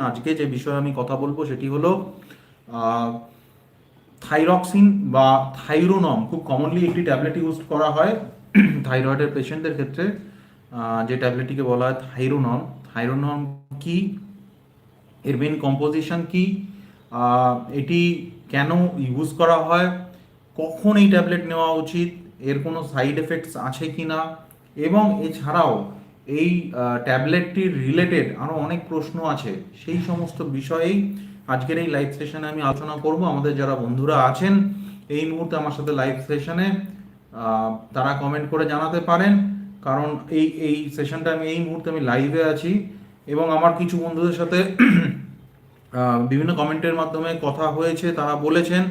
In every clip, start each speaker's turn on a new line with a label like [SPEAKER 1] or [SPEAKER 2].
[SPEAKER 1] আজকে যে বিষয়ে আমি কথা বলব সেটি হলো থাইরক্সিন বা থাইরোনম খুব কমনলি একটি ট্যাবলেট ইউজ করা হয়। থাইরয়েডের পেশেন্টদের ক্ষেত্রে যে ট্যাবলেটটিকে বলা হয় থাইরোনম থাইরোনম কি? এর মেন কম্পোজিশন কি? এটি কেন ইউজ করা হয়? কখন এই ট্যাবলেট নেওয়া উচিত? এর কোনো সাইড এফেক্টস আছে কি না এবং এছাড়াও এই ট্যাবলেটটির রিলেটেড আরও অনেক প্রশ্ন আছে। সেই সমস্ত বিষয়েই আজকের এই লাইভ সেশনে আমি আলোচনা করব। আমাদের যারা বন্ধুরা আছেন, এই মুহূর্তে আমার সাথে লাইভ সেশনে তারা কমেন্ট করে জানাতে পারেন। কারণ এই এই সেশনটা আমি এই মুহূর্তে আমি লাইভে আছি এবং আমার কিছু বন্ধুদের সাথে বিভিন্ন কমেন্টের মাধ্যমে কথা হয়েছে। তারা বলেছেন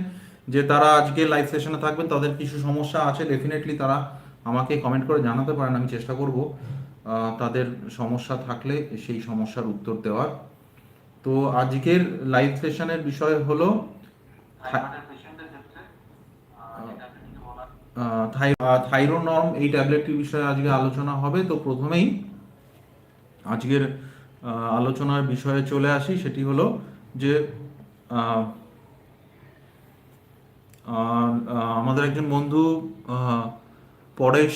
[SPEAKER 1] যে তারা আজকে লাইভ সেশনে থাকবেন, তাদের কিছু সমস্যা আছে। ডেফিনেটলি তারা আমাকে কমেন্ট করে জানাতে পারেন, আমি চেষ্টা করব। তাদের সমস্যা থাকলে সেই সমস্যার উত্তর দেওয়ার। তো আজকের লাইভ সেশনের বিষয় হলো থাইরোনর্ম এই ট্যাবলেটটির বিষয়ে আজকে আলোচনা হবে। তো প্রথমেই আজকের আলোচনার বিষয়ে চলে আসি। সেটি হলো যে আমাদের একজন বন্ধু পরেশ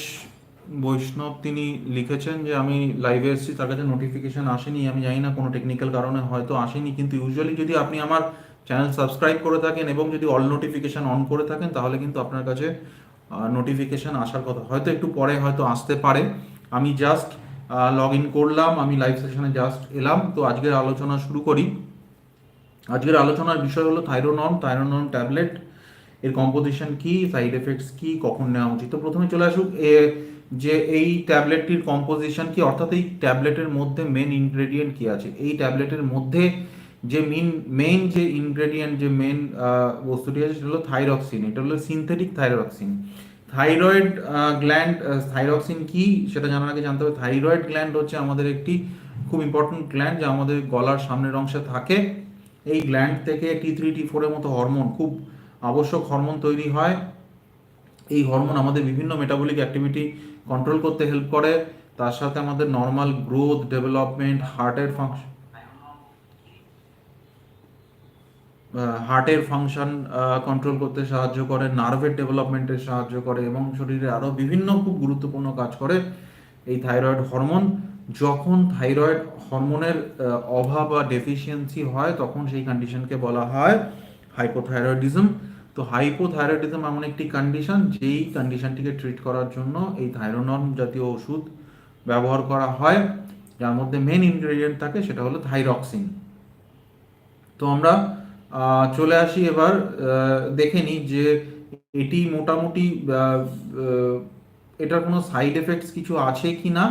[SPEAKER 1] বৈষ্ণব তিনি লিখেছেন যে, আমি লাইভে এসেছি, তার কাছে নোটিফিকেশন আসেনি, আমি জানি না কোনো টেকনিক্যাল কারণে হয়তো আসেনি, কিন্তু ইউজুয়ালি যদি আপনি আমার চ্যানেল সাবস্ক্রাইব করে থাকেন এবং যদি অল নোটিফিকেশন অন করে থাকেন, তাহলে কিন্তু আপনার কাছে নোটিফিকেশন আসার কথা। হয়তো একটু পরে হয়তো আসতে পারে। আমি জাস্ট লগ ইন করলাম, আমি লাইভ সেশনে জাস্ট এলাম। তো আজকের আলোচনা শুরু করি। আজকের আলোচনার বিষয় হলো থাইরোনর্ম থাইরোনন ট্যাবলেট এর কম্পোজিশন কি সাইড এফেক্টস কি, কখন নেওয়া উচিত? তো প্রথমে চলে আসুক যে এই ট্যাবলেটটির কম্পোজিশন কি? অর্থাৎ এই ট্যাবলেটের মধ্যে মেন ইনগ্রেডিয়েন্ট কি আছে? এই ট্যাবলেটের মধ্যে যে মেন মেইন যে ইনগ্রেডিয়েন্ট যে মেন বস্তুটি আছে, সেটা হলো থাইরক্সিন এটা হলো synthetic thyroxine thyroid gland thyroxine কি? সেটা জানার আগে জানতে হবে। থাইরয়েড গ্ল্যান্ড হচ্ছে আমাদের একটি খুব ইম্পর্টেন্ট গ্ল্যান্ড যা আমাদের গলার সামনের অংশে থাকে। এই গ্ল্যান্ড থেকে টি থ্রি টি ফোরের মতো হরমোন খুব আবশ্যক হরমোন তৈরি হয়। এই হরমোন আমাদের বিভিন্ন মেটাবলিক অ্যাক্টিভিটি কন্ট্রোল করতে হেল্প করে। তার সাথে আমাদের নর্মাল গ্রোথ ডেভেলপমেন্ট হার্টের ফাংশন হার্টের ফাংশন কন্ট্রোল করতে সাহায্য করে নার্ভের ডেভেলপমেন্টে সাহায্য করে এবং শরীরে আরও বিভিন্ন খুব গুরুত্বপূর্ণ কাজ করে এই থাইরয়েড হরমোন যখন থাইরয়েড হরমোনের অভাব বা ডেফিসিয়েন্সি হয়, তখন সেই কন্ডিশনকে বলা হয় হাইপোথাইরয়েডিজম তো হাইপোথাইরয়েডিজম এমন একটি কন্ডিশন যেই কন্ডিশনটিকে ট্রিট করার জন্য এই থাইরোনর্ম জাতীয় ওষুধ ব্যবহার করা হয়। যার মধ্যে মেন ইনগ্রেডিয়েন্ট থাকে সেটা হলো থাইরক্সিন তো আমরা চলে আসি এবার দেখে নিই যে এটি মোটামুটি এটার কোনো সাইড এফেক্টস কিছু আছে কি না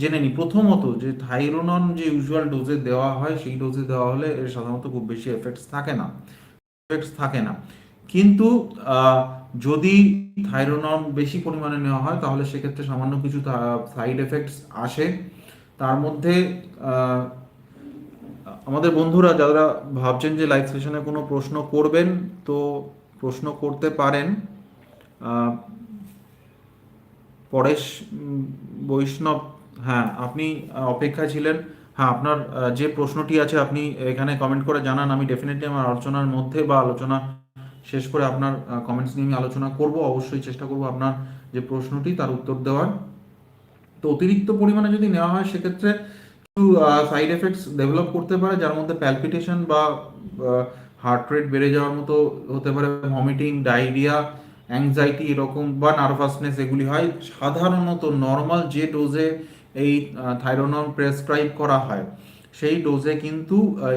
[SPEAKER 1] জেনে নিই। প্রথমত যে থাইরোনন যে ইউজুয়াল ডোজে দেওয়া হয়, সেই ডোজে দেওয়া হলে এর সাধারণত খুব বেশি এফেক্টস থাকে না। এফেক্টস থাকে না। কিন্তু যদি থাইরোনম বেশি পরিমাণে নেওয়া হয় তাহলে সেক্ষেত্রে সামান্য কিছু সাইড এফেক্টস আসে। তার মধ্যে আমাদের বন্ধুরা যারা ভাবছেন যে লাইভ সেশনে কোনো প্রশ্ন করবেন তো প্রশ্ন করতে পারেন। পরেশ বৈষ্ণব হ্যাঁ আপনি আহ, অপেক্ষায় ছিলেন। হ্যাঁ আপনার যে প্রশ্নটি আছে আপনি এখানে কমেন্ট করে জানান। আমি ডেফিনেটলি আমার আলোচনার মধ্যে বা আলোচনা শেষ করে আপনার কমেন্টস নিয়ে আমি আলোচনা করব। অবশ্যই চেষ্টা করব আপনার যে প্রশ্নটি, তার উত্তর দেওয়ার। তো অতিরিক্ত পরিমাণে যদি নেওয়া হয়, সেক্ষেত্রে কিছু সাইড এফেক্টস ডেভেলপ করতে পারে, যার মধ্যে প্যালপিটেশন বা হার্ট রেট বেড়ে যাওয়ার মতো হতে পারে। ভমিটিং ডায়রিয়া অ্যাংজাইটি এরকম বা নার্ভাসনেস এগুলি হয়। সাধারণত নর্মাল যে ডোজে এই থাইরোনল প্রেসক্রাইব করা হয়। সেই ডোজে কিন্তু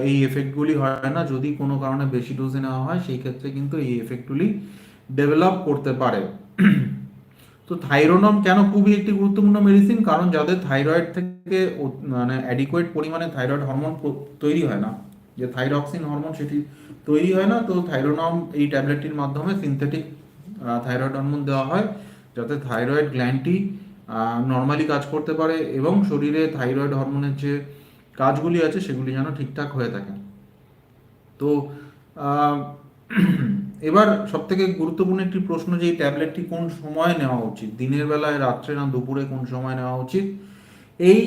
[SPEAKER 1] এই এফেক্টগুলি হয় না। যদি কোনো কারণে বেশি ডোজে নেওয়া হয়, সেই ক্ষেত্রে কিন্তু এই এফেক্টগুলি ডেভেলপ করতে পারে। তো থাইরোনম কেন খুবই একটি গুরুত্বপূর্ণ মেডিসিন কারণ যাদের থাইরয়েড থেকে মানে অ্যাডিকুয়েট পরিমাণে থাইরয়েড হরমোন তৈরি হয় না। যে থাইরক্সিন হরমোন সেটি তৈরি হয় না, তো থাইরোনম এই ট্যাবলেটটির মাধ্যমে সিনথেটিক থাইরয়েড হরমোন দেওয়া হয়। যাতে থাইরয়েড গ্ল্যান্ডটি নর্মালি কাজ করতে পারে এবং শরীরে থাইরয়েড হরমোনের যে কাজগুলি আছে সেগুলি যেন ঠিকঠাক হয়ে থাকে। তো এবার সব থেকে গুরুত্বপূর্ণ একটি প্রশ্ন যে এই ট্যাবলেটটি কোন সময় নেওয়া উচিত? দিনের বেলায়, রাত্রে না দুপুরে কোন সময় নেওয়া উচিত? এই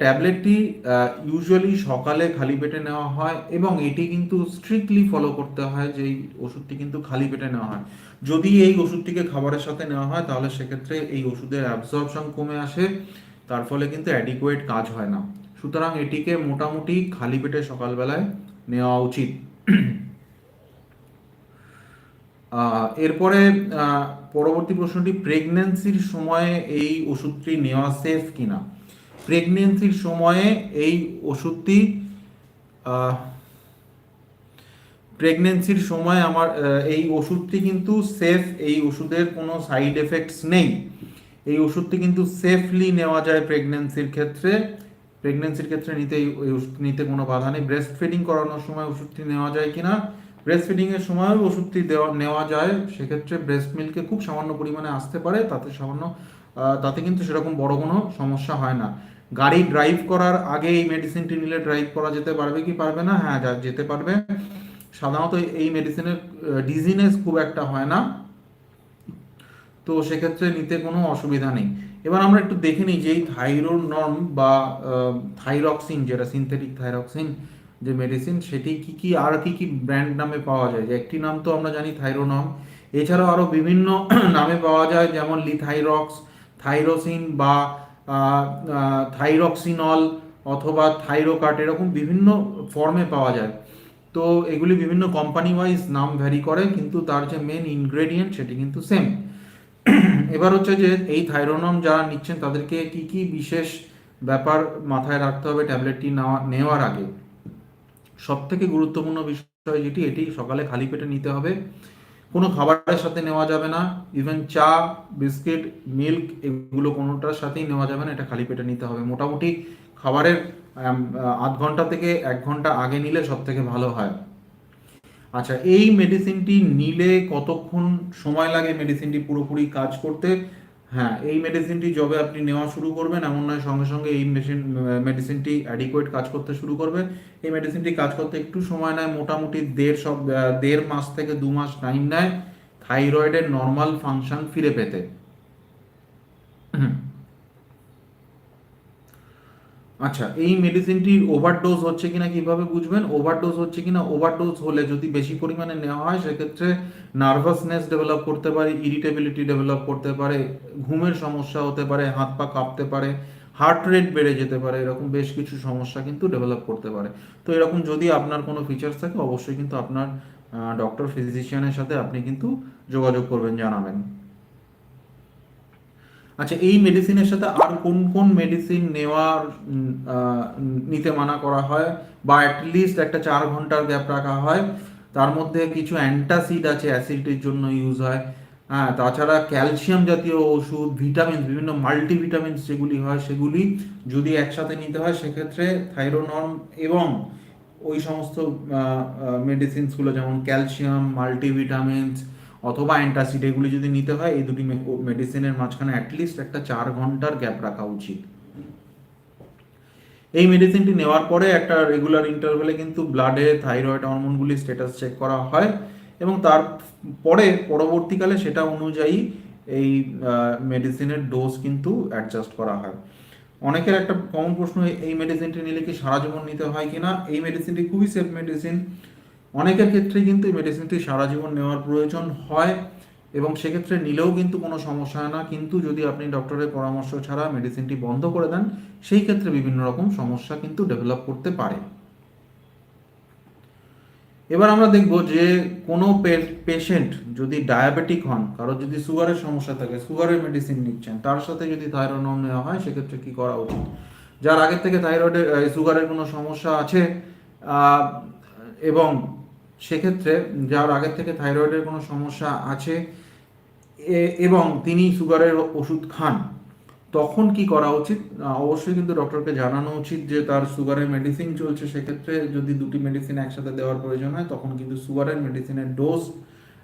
[SPEAKER 1] ট্যাবলেটটি ইউজুয়ালি সকালে খালি পেটে নেওয়া হয় এবং এটি কিন্তু স্ট্রিক্টলি ফলো করতে হয় যে এই ওষুধটি কিন্তু খালি পেটে নেওয়া হয়। যদি এই ওষুধটিকে খাবারের সাথে নেওয়া হয়, তাহলে সেক্ষেত্রে এই ওষুধের অ্যাবজর্পশন কমে আসে, তার ফলে কিন্তু অ্যাডিকুয়েট কাজ হয় না। সুতরাং এটিকে মোটামুটি খালি পেটে সকালবেলায় নেওয়া উচিত। এরপরে পরবর্তী প্রশ্নটি প্রেগনেন্সির সময়ে এই ওষুধটি নেওয়া সেফ কিনা? প্রেগনেন্সির সময়ে এই ওষুধটি প্রেগনেন্সির সময় আমার এই ওষুধটি কিন্তু সেফ এই ওষুধের কোনো সাইড এফেক্টস নেই। এই ওষুধটি কিন্তু সেফলি নেওয়া যায় প্রেগনেন্সির ক্ষেত্রে। প্রেগন্যান্সির ক্ষেত্রে নিতে ওষুধ, নিতে কোনো বাধা নেই। ব্রেস্ট ফিডিং করানোর সময় ওষুধটি নেওয়া যায় কিনা? ব্রেস্ট ফিডিংয়ের সময়ও ওষুধটি দেওয়া, নেওয়া যায়। সেক্ষেত্রে ব্রেস্ট মিল্কে খুব সামান্য পরিমাণে আসতে পারে, তাতে সামান্য তাতে কিন্তু সেরকম বড় কোনো সমস্যা হয় না। গাড়ি ড্রাইভ করার আগে এই মেডিসিনটি নিলে ড্রাইভ করা যেতে পারবে কি পারবে না? হ্যাঁ যা- যেতে পারবে। সাধারণত এই মেডিসিনের ডিজিনেস খুব একটা হয় না। তো সেক্ষেত্রে নিতে কোনো অসুবিধা নেই। এবার আমরা একটু দেখে নিই যে এই থাইরোনর্ম বা থাইরক্সিন যেটা সিনথেটিক থাইরক্সিন যে মেডিসিন সেটি কি কি, আর কি কি ব্র্যান্ড নামে পাওয়া যায়? যে একটি নাম তো আমরা জানি থাইরোনর্ম এছাড়াও আরও বিভিন্ন নামে পাওয়া যায়, যেমন লিথাইরক্স থাইরোসিন বা থাইরক্সিনল অথবা থাইরোকাট এরকম বিভিন্ন ফর্মে পাওয়া যায়। তো এগুলি বিভিন্ন কোম্পানি ওয়াইজ নাম ভ্যারি করে, কিন্তু তার যে মেন ইনগ্রেডিয়েন্ট সেটি কিন্তু সেম এবার হচ্ছে যে এই থাইরোনম যারা নিচ্ছেন, তাদেরকে কি কি বিশেষ ব্যাপার মাথায় রাখতে হবে ট্যাবলেটটি নেওয়া, নেওয়ার আগে? সব থেকে গুরুত্বপূর্ণ বিষয় যেটি, এটি সকালে খালি পেটে নিতে হবে। কোনো খাবারের সাথে নেওয়া যাবে না। ইভেন চা, বিস্কিট, মিল্ক এগুলো কোনোটার সাথেই নেওয়া যাবে না, এটা খালি পেটে নিতে হবে। মোটামুটি খাবারের আধ ঘণ্টা থেকে এক ঘণ্টা আগে নিলে সব থেকে ভালো হয়। আচ্ছা এই মেডিসিনটি নিলে কতক্ষণ সময় লাগে মেডিসিনটি পুরোপুরি কাজ করতে হ্যাঁ এই মেডিসিনটি যবে আপনি নেওয়া শুরু করবেন, এমন নয়, সঙ্গে সঙ্গে এই মেশিন মেডিসিনটি অ্যাডিকুয়েট কাজ করতে শুরু করবে এই মেডিসিনটি কাজ করতে একটু সময় নেয়, মোটামুটি দেড় সব দেড় মাস থেকে দু মাস টাইম নেয় থাইরয়েডের নর্মাল ফাংশন ফিরে পেতে। আচ্ছা এই মেডিসিনটির ওভারডোজ হচ্ছে কিনা কীভাবে বুঝবেন? ওভারডোজ হচ্ছে কিনা? ওভারডোজ হলে যদি বেশি পরিমাণে নেওয়া হয়, সেক্ষেত্রে নার্ভাসনেস ডেভেলপ করতে পারে ইরিটেবিলিটি ডেভেলপ করতে পারে, ঘুমের সমস্যা হতে পারে, হাত পা কাঁপতে পারে হার্ট রেট বেড়ে যেতে পারে, এরকম বেশ কিছু সমস্যা কিন্তু ডেভেলপ করতে পারে। তো এরকম যদি আপনার কোনো ফিচার্স থাকে, অবশ্যই কিন্তু আপনার ডক্টর ফিজিশিয়ানের সাথে আপনি কিন্তু যোগাযোগ করবেন, জানাবেন। আচ্ছা এই মেডিসিনের সাথে আর কোন কোন মেডিসিন নেওয়ার নিতে মানা করা হয়? বা অ্যাটলিস্ট একটা চার ঘণ্টার গ্যাপ রাখা হয়? তার মধ্যে কিছু অ্যান্টাসিড আছে অ্যাসিডিটির জন্য ইউজ হয়। হ্যাঁ তাছাড়া ক্যালসিয়াম জাতীয় ওষুধ ভিটামিন বিভিন্ন মাল্টিভিটামিনস যেগুলি হয়, সেগুলি যদি একসাথে নিতে হয়, সেক্ষেত্রে থাইরোনর্ম এবং ওই সমস্ত মেডিসিনসগুলো যেমন ক্যালসিয়াম মাল্টিভিটামিনস অথবা অ্যান্টাসিড এগুলি যদি নিতে হয়, এই দুটি মেডিসিনের মাঝখানে অ্যাটলিস্ট একটা চার ঘণ্টার গ্যাপ রাখা উচিত। এই মেডিসিনটি নেওয়ার পরে একটা রেগুলার ইন্টারভেলে কিন্তু ব্লাডে থাইরয়েড হরমোনগুলি স্ট্যাটাস চেক করা হয় এবং তার পরে পরবর্তীকালে সেটা অনুযায়ী এই মেডিসিনের ডোজ কিন্তু অ্যাডজাস্ট করা হয়। অনেকের একটা কমন প্রশ্ন, এই মেডিসিনটি নিলে কি সারা জীবন নিতে হয় কিনা? এই মেডিসিনটি খুবই সেফ মেডিসিন অনেকের ক্ষেত্রে কিন্তু এই মেডিসিনটি সারা জীবন নেওয়ার প্রয়োজন হয় এবং সেক্ষেত্রে নিলেও কিন্তু কোনো সমস্যা হয় না। কিন্তু যদি আপনি ডক্টরের পরামর্শ ছাড়া মেডিসিনটি বন্ধ করে দেন, সেই ক্ষেত্রে বিভিন্ন রকম সমস্যা কিন্তু ডেভেলপ করতে পারে। এবার আমরা দেখব যে কোনো পেশেন্ট যদি ডায়াবেটিক হন কারও যদি সুগারের সমস্যা থাকে সুগারের মেডিসিন নিচ্ছেন, তার সাথে যদি থাইরয়েড নেওয়া হয়, সেক্ষেত্রে কি করা উচিত? যার আগের থেকে থাইরয়েডের সুগারের কোনো সমস্যা আছে এবং সেক্ষেত্রে যার আগের থেকে থাইরয়েডের কোনো সমস্যা আছে এবং তিনি সুগারের ওষুধ খান, তখন কি করা উচিত? অবশ্যই কিন্তু ডক্টরকে জানানো উচিত যে তার সুগারের মেডিসিন চলছে। সেক্ষেত্রে যদি দুটি মেডিসিন একসাথে দেওয়ার প্রয়োজন হয়, তখন কিন্তু সুগারের মেডিসিনের ডোজ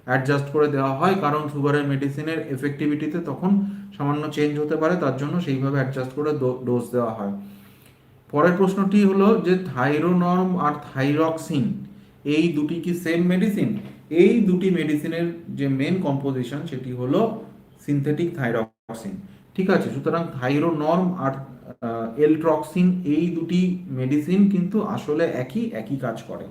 [SPEAKER 1] অ্যাডজাস্ট করে দেওয়া হয়। কারণ সুগারের মেডিসিনের এফেক্টিভিটিতে তখন সামান্য চেঞ্জ হতে পারে, তার জন্য সেইভাবে অ্যাডজাস্ট করে ডোজ দেওয়া হয়। পরের প্রশ্নটি হলো যে থাইরোনর্ম আর থাইরক্সিন এই দুটি কি সেম মেডিসিন এই দুটি মেডিসিনের যে মেন কম্পোজিশন সেটি হলো সিনথেটিক থাইরক্সিন ঠিক আছে? সুতরাং থাইরোনর্ম আর এলট্রক্সিন এই দুটি মেডিসিন কিন্তু আসলে একই একই কাজ করে।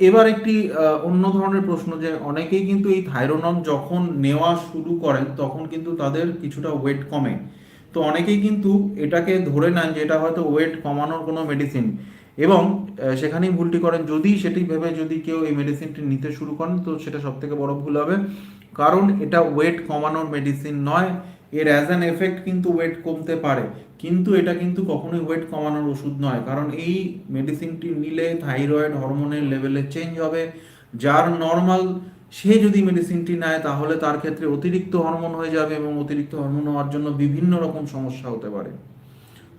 [SPEAKER 1] এবার একটি অন্য ধরনের প্রশ্ন যে অনেকেই কিন্তু এই থাইরোনম যখন নেওয়া শুরু করেন তখন কিন্তু তাদের কিছুটা ওয়েট কমে। তো অনেকেই কিন্তু এটাকে ধরে নেন যে এটা হয়তো ওয়েট কমানোর কোনো মেডিসিন এবং সেখানেই ভুলটি করেন। যদি সেটি ভেবে যদি কেউ এই মেডিসিনটি নিতে শুরু করেন, তো সেটা সব থেকে বড় ভুল হবে। কারণ এটা ওয়েট কমানোর মেডিসিন নয়। এর অ্যাজ অ্যান এফেক্ট কিন্তু ওয়েট কমতে পারে। কিন্তু এটা কিন্তু কখনোই ওয়েট কমানোর ওষুধ নয়। কারণ এই মেডিসিনটি নিলে থাইরয়েড হরমোনের লেভেলে চেঞ্জ হবে। যার নর্মাল সে যদি মেডিসিনটি নেয়, তাহলে তার ক্ষেত্রে অতিরিক্ত হরমোন হয়ে যাবে এবং অতিরিক্ত হরমোন হওয়ার জন্য বিভিন্ন রকম সমস্যা হতে পারে।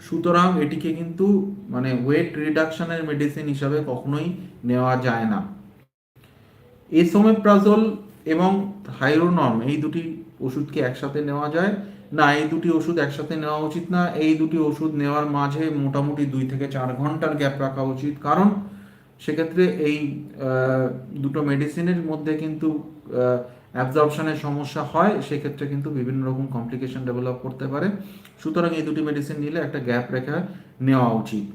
[SPEAKER 1] সুতরাং এটিকে কিন্তু মানে ওয়েট রিডাকশনের মেডিসিন হিসাবে কখনোই নেওয়া যায় না। এসোমেপ্রাজল এবং থাইরোনম এই দুটি ওষুধকে একসাথে নেওয়া যায়? না, এই দুটি ওষুধ একসাথে নেওয়া উচিত না। এই দুটি ওষুধ নেওয়ার মাঝে মোটামুটি দুই থেকে চার ঘণ্টার গ্যাপ রাখা উচিত। কারণ সেক্ষেত্রে এই দুটো মেডিসিনের মধ্যে কিন্তু অ্যাবজর্পশনের সমস্যা হয়, সেক্ষেত্রে কিন্তু বিভিন্ন রকম কমপ্লিকেশন ডেভেলপ করতে পারে। সুতরাং এই দুটি মেডিসিন নিলে একটা গ্যাপ রেখা নেওয়া উচিত।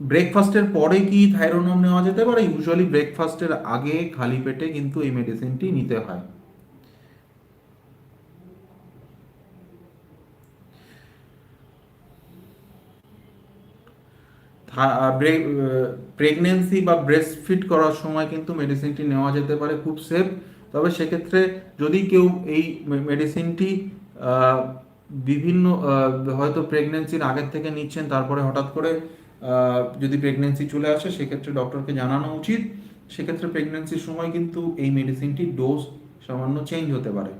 [SPEAKER 1] ব্রেকফাস্টের পরে কি থাইরোনম নেওয়া যেতে পারে? ইউজুয়ালি ব্রেকফাস্টের আগে খালি পেটে কিন্তু এই মেডিসিনটি নিতে হয়। প্রেগনেন্সি বা ব্রেস্ট ফিট করার সময় কিন্তু মেডিসিনটি নেওয়া যেতে পারে খুব সেফ তবে সেক্ষেত্রে যদি কেউ এই মেডিসিনটি বিভিন্ন হয়তো প্রেগনেন্সির আগের থেকে নিচ্ছেন, তারপরে হঠাৎ করে যদি প্রেগনেন্সি চলে আসে, সেক্ষেত্রে ডক্টরকে জানানো উচিত। সেক্ষেত্রে প্রেগনেন্সির সময় কিন্তু এই মেডিসিনটি ডোজ সামান্য চেঞ্জ হতে পারে।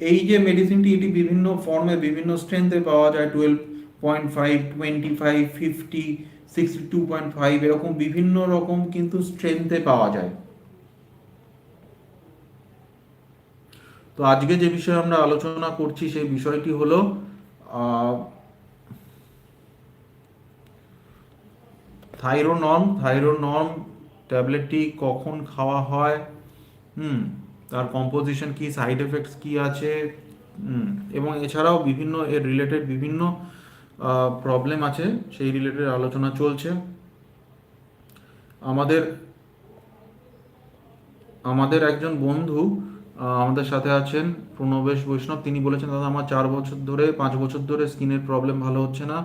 [SPEAKER 1] এই যে মেডিসিনটি এটি বিভিন্ন ফর্মে বিভিন্ন স্ট্রেংথে পাওয়া যায়। Twelve point five twenty five fifty sixty two point five এরকম বিভিন্ন রকম কিন্তু স্ট্রেংথে পাওয়া যায়। তো আজকে যে বিষয়ে আমরা আলোচনা করছি সেই বিষয়টি হলো থাইরোনর্ম থাইরোনর্ম ট্যাবলেটটি কখন খাওয়া হয়, হুম, তার কম্পোজিশন কি সাইড এফেক্টস কি আছে এবং এছাড়াও বিভিন্ন এর রিলেটেড বিভিন্ন প্রবলেম আছে, সেই রিলেটেড আলোচনা চলছে। আমাদের আমাদের একজন বন্ধু আমাদের সাথে আছেন প্রণবেশ বৈষ্ণব। তিনি বলেছেন, দাদা, আমার চার বছর ধরে, পাঁচ বছর ধরে স্কিনের প্রবলেম ভালো হচ্ছে না।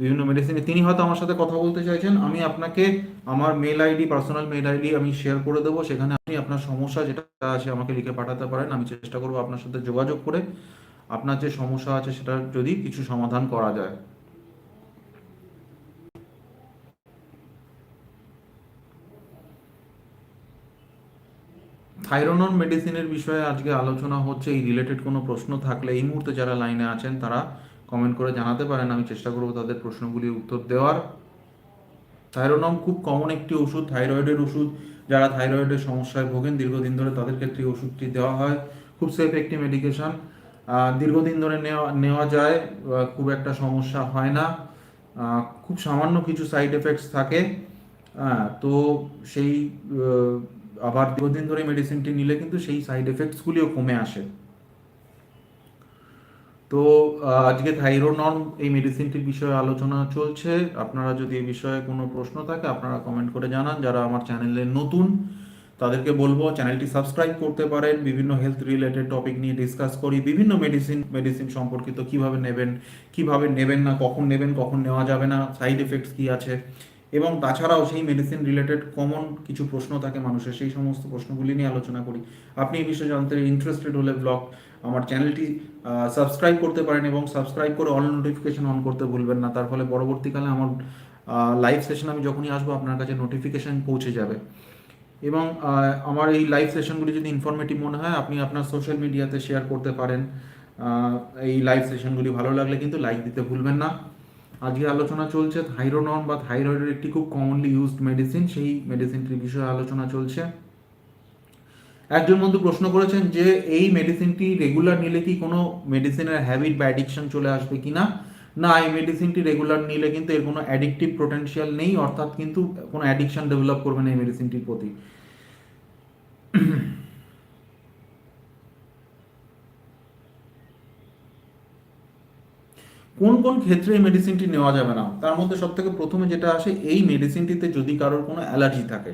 [SPEAKER 1] বিভিন্ন মেডিসিনে তিনি হয়তো আমার সাথে কথা বলতে চাইছেন। আমি আপনাকে, আমার mail ID personal mail ID আমি শেয়ার করে দেবো। সেখানে আপনি আপনার সমস্যা যেটা আছে আমাকে লিখে পাঠাতে পারেন। আমি চেষ্টা করব আপনার সাথে যোগাযোগ করে আপনার যে সমস্যা আছে সেটা যদি কিছু সমাধান করা যায়। থাইরোনন মেডিসিনের বিষয়ে আজকে আলোচনা হচ্ছে, এই রিলেটেড কোনো প্রশ্ন থাকলে এই মুহূর্তে যারা লাইনে আছেন, তারা কমেন্ট করে জানাতে পারেন, আমি চেষ্টা করব তাদের প্রশ্নগুলির উত্তর দেওয়ার। থাইরোনম খুব কমন একটি ওষুধ থাইরয়েডের ওষুধ। যারা থাইরয়েডের সমস্যায় ভোগেন, দীর্ঘদিন ধরে তাদের ক্ষেত্রে ওষুধটি দেওয়া হয়। খুব সেফ একটি মেডিকেশন দীর্ঘদিন ধরে নেওয়া নেওয়া যায় খুব একটা সমস্যা হয় না। খুব সামান্য কিছু সাইড এফেক্টস থাকে। হ্যাঁ তো সেই আবার দীর্ঘদিন ধরে মেডিসিনটি নিলে কিন্তু সেই সাইড এফেক্টসগুলিও কমে আসে। তো আজকে থাইরোনর্ম এই মেডিসিনটির বিষয়ে আলোচনা চলছে। আপনারা যদি এই বিষয়ে কোনো প্রশ্ন থাকে, আপনারা কমেন্ট করে জানান। যারা আমার চ্যানেলে নতুন, তাদেরকে বলব চ্যানেলটি সাবস্ক্রাইব করতে পারেন। বিভিন্ন হেলথ রিলেটেড টপিক নিয়ে ডিসকাস করি। বিভিন্ন মেডিসিন মেডিসিন সম্পর্কিত কীভাবে নেবেন কীভাবে নেবেন না, কখন নেবেন, কখন নেওয়া যাবে না সাইড এফেক্টস কি আছে এবং তাছাড়াও সেই মেডিসিন রিলেটেড কমন কিছু প্রশ্ন থাকে মানুষের, সেই সমস্ত প্রশ্নগুলি নিয়ে আলোচনা করি। আপনি এই বিষয়ে জানতে ইন্টারেস্টেড হলে ব্লগ আমার চ্যানেলটি সাবস্ক্রাইব করতে পারেন এবং সাবস্ক্রাইব করে অল নোটিফিকেশন অন করতে ভুলবেন না। তার ফলে পরবর্তীকালে আমার লাইভ সেশন আমি যখনই আসব আপনার কাছে নোটিফিকেশান পৌঁছে যাবে। এবং আমার এই লাইভ সেশনগুলি যদি ইনফরমেটিভ মনে হয়, আপনি আপনার সোশ্যাল মিডিয়াতে শেয়ার করতে পারেন। এই লাইভ সেশনগুলি ভালো লাগলে কিন্তু লাইক দিতে ভুলবেন না। আজকে আলোচনা চলছে থাইরোনন বা থাইরয়েডের একটি খুব কমনলি ইউজড মেডিসিন সেই মেডিসিনটির বিষয়ে আলোচনা চলছে। একজন বন্ধু প্রশ্ন করেছেন যে, এই মেডিসিনটি রেগুলার নিলে কি কোনো মেডিসিনের হ্যাবিট বা অ্যাডিকশন চলে আসবে কি না? না, এই মেডিসিনটি রেগুলার নিলে কিন্তু এর কোনো অ্যাডিকটিভ পোটেন্সিয়াল নেই, অর্থাৎ কিন্তু কোনো অ্যাডিকশন ডেভেলপ করবে না এই মেডিসিনটির প্রতি। কোন কোন ক্ষেত্রে এই মেডিসিনটি নেওয়া যাবে না? তার মধ্যে সব থেকে প্রথমে যেটা আসে, এই মেডিসিনটিতে যদি কারোর কোনো অ্যালার্জি থাকে,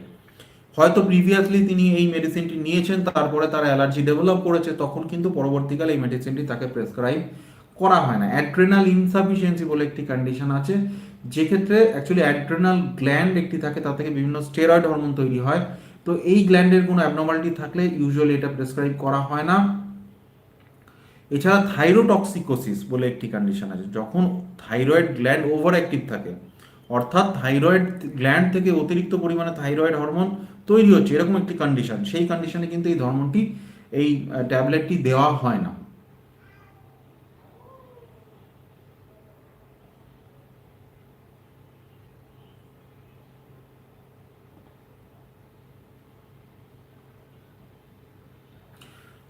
[SPEAKER 1] হয়তো প্রিভিয়াসলি তিনি এই মেডিসিনটি নিয়েছেন, তারপরে তার অ্যালার্জি ডেভেলপ করেছে, তখন কিন্তু পরবর্তীকালে এই মেডিসিনটি তাকে প্রেসক্রাইব করা হয় না। অ্যাড্রেনাল ইনসাফিসিয়েন্সি বলে একটি কন্ডিশন আছে, যে ক্ষেত্রে অ্যাকচুয়ালি অ্যাড্রেনাল গ্ল্যান্ড একটি থাকে তা থেকে বিভিন্ন স্টেরয়েড হরমোন তৈরি হয়। তো এই গ্ল্যান্ডের কোনো অ্যাবনর্মালিটি থাকলে ইউজুয়ালি এটা প্রেসক্রাইব করা হয় না। এছাড়া থাইরোটক্সিকোসিস বলে একটি কন্ডিশন আছে। যখন থাইরয়েড গ্ল্যান্ড ওভার অ্যাক্টিভ থাকে, অর্থাৎ থাইরয়েড গ্ল্যান্ড থেকে অতিরিক্ত পরিমাণে থাইরয়েড হরমোন তৈরি হচ্ছে, এরকম একটি কন্ডিশন সেই কন্ডিশনে কিন্তু এই হরমোনটি এই ট্যাবলেটটি দেওয়া হয় না।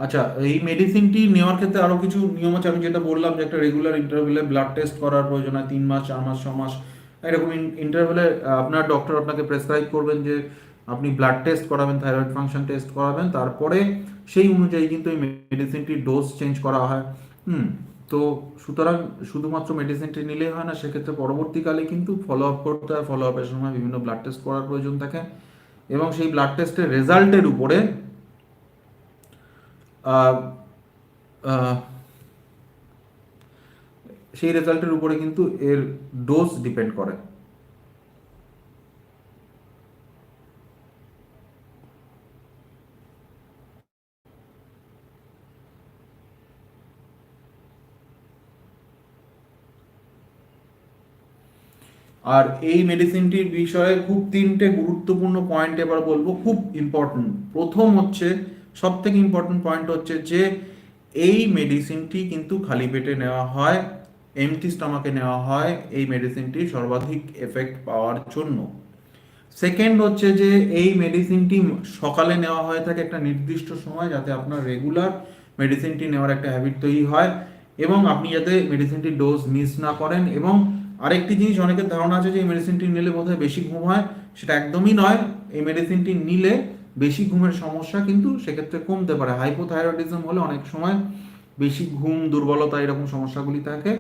[SPEAKER 1] আচ্ছা এই মেডিসিনটি নেওয়ার ক্ষেত্রে আরও কিছু নিয়ম আছে? আমি যেটা বললাম যে একটা রেগুলার ইন্টারভেলে ব্লাড টেস্ট করার প্রয়োজন হয়, তিন মাস, চার মাস, ছ মাস, এরকম ইন্টারভেলে আপনার ডক্টর আপনাকে প্রেসক্রাইব করবেন যে আপনি ব্লাড টেস্ট করাবেন থাইরয়েড ফাংশন টেস্ট করাবেন, তারপরে সেই অনুযায়ী কিন্তু এই মেডিসিনটির ডোজ চেঞ্জ করা হয়। হুম, তো সুতরাং শুধুমাত্র মেডিসিনটি নিলেই হয় না, সেক্ষেত্রে পরবর্তীকালে কিন্তু ফলো আপ করতে হয়। ফলো আপের সময় বিভিন্ন ব্লাড টেস্ট করার প্রয়োজন থাকে এবং সেই ব্লাড টেস্টের রেজাল্টের উপরে সেই রেজাল্টের উপরে কিন্তু এর ডোজ ডিপেন্ড করে। আর এই মেডিসিনটির বিষয়ে খুব তিনটে গুরুত্বপূর্ণ পয়েন্ট এবার বলব, খুব ইম্পর্টেন্ট প্রথম হচ্ছে সব থেকে ইম্পর্টেন্ট পয়েন্ট হচ্ছে যে, এই মেডিসিনটি কিন্তু খালি পেটে নেওয়া হয় এমটি স্টমাকে নেওয়া হয় এই মেডিসিনটি সর্বাধিক এফেক্ট পাওয়ার জন্য। সেকেন্ড হচ্ছে যে, এই মেডিসিনটি সকালে নেওয়া হয়ে থাকে একটা নির্দিষ্ট সময় যাতে আপনার রেগুলার মেডিসিনটি নেওয়ার একটা হ্যাবিট তৈরি হয় এবং আপনি যাতে মেডিসিনটি ডোজ মিস না করেন এবং আরেকটি জিনিস অনেকের ধারণা আছে যে, এই মেডিসিনটি নিলে বোধহয় বেশি ঘুম হয়, সেটা একদমই নয়। এই মেডিসিনটি নিলে বেশি ঘুমের সমস্যা, কিন্তু সেক্ষেত্রে কমতে পারে। হাইপোথাইরয়েডিজম হলে অনেক সময় বেশি ঘুম, দুর্বলতা এরকম সমস্যাগুলি থাকে।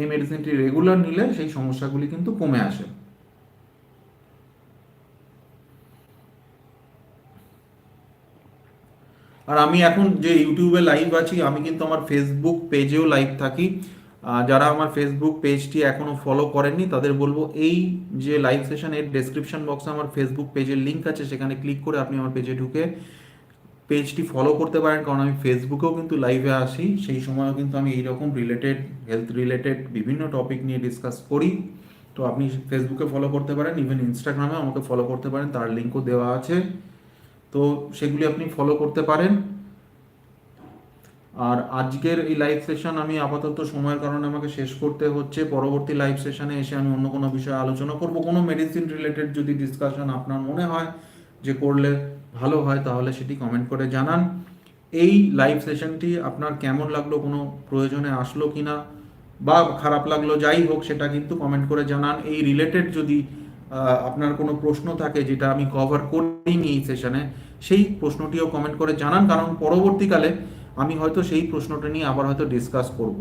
[SPEAKER 1] এই মেডিসিনটি রেগুলার নিলে সেই সমস্যাগুলি কিন্তু কমে আসে। আর আমি এখন যে ইউটিউবে লাইভ আছি, আমি কিন্তু আমার ফেসবুক পেজেও লাইভ থাকি। যারা আমার ফেসবুক পেজটি এখনও ফলো করেননি, তাদের বলব এই যে লাইভ সেশন এর ডেসক্রিপশন বক্সে আমার ফেসবুক পেজের লিঙ্ক আছে, সেখানে ক্লিক করে আপনি আমার পেজে ঢুকে পেজটি ফলো করতে পারেন। কারণ আমি ফেসবুকেও কিন্তু লাইভে আসি, সেই সময়ও কিন্তু আমি এইরকম রিলেটেড হেলথ রিলেটেড বিভিন্ন টপিক নিয়ে ডিসকাস করি। তো আপনি ফেসবুকে ফলো করতে পারেন ইভেন ইনস্টাগ্রামে আমাকে ফলো করতে পারেন, তার লিঙ্কও দেওয়া আছে। তো সেগুলি আপনি ফলো করতে পারেন। আর আজকের এই লাইভ সেশন আমি আপাতত সময়ের কারণে আমাকে শেষ করতে হচ্ছে। পরবর্তী লাইভ সেশনে এসে আমি অন্য কোনো বিষয়ে আলোচনা করব। কোনো মেডিসিন রিলেটেড যদি ডিসকাশন আপনার মনে হয় যে করলে ভালো হয়, তাহলে সেটি কমেন্ট করে জানান। এই লাইভ সেশনটি আপনার কেমন লাগল, কোনো প্রয়োজনে আসলো কি না বা খারাপ লাগল, যাই হোক, সেটা কিন্তু কমেন্ট করে জানান। এই রিলেটেড যদি আপনার কোনো প্রশ্ন থাকে যেটা আমি কভার করিনি এই সেশনে সেই প্রশ্নটিও কমেন্ট করে জানান। কারণ পরবর্তীকালে আমি হয়তো সেই প্রশ্নটা নিয়ে আবার হয়তো ডিসকাস করব।